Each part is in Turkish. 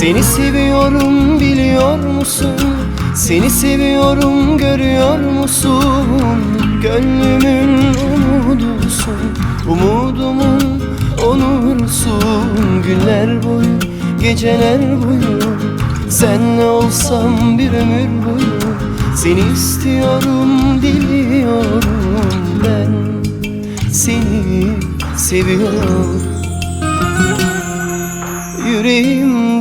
seni seviyorum biliyor musun? Seni seviyorum görüyor musun? Gönlümün umudusun Umudumun onursun Günler boyu, geceler boyu Senle olsam bir ömür boyu Seni istiyorum, diliyorum ben Seni seviyorum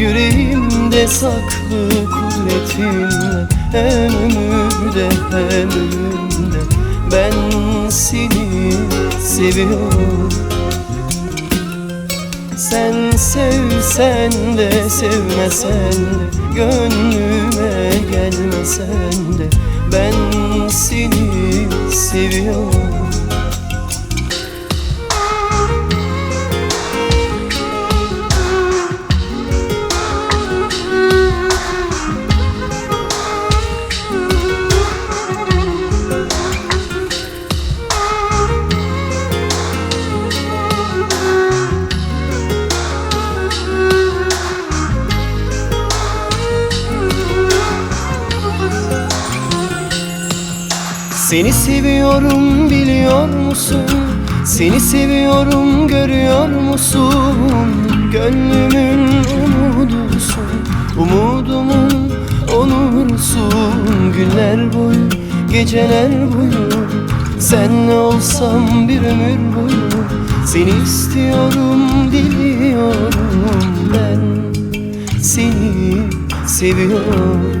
Yüreğimde saklı kudretinle Hem ömürde hem ölümde Ben seni seviyorum. Sen sevsen de sevmesen de Gönlüme Seni seviyorum biliyor musun? Seni seviyorum görüyor musun? Gönlümün umudusun Umudumun onursun Günler boyu, geceler boyu Senle olsam bir ömür boyu Seni istiyorum, diliyorum ben Seni seviyorum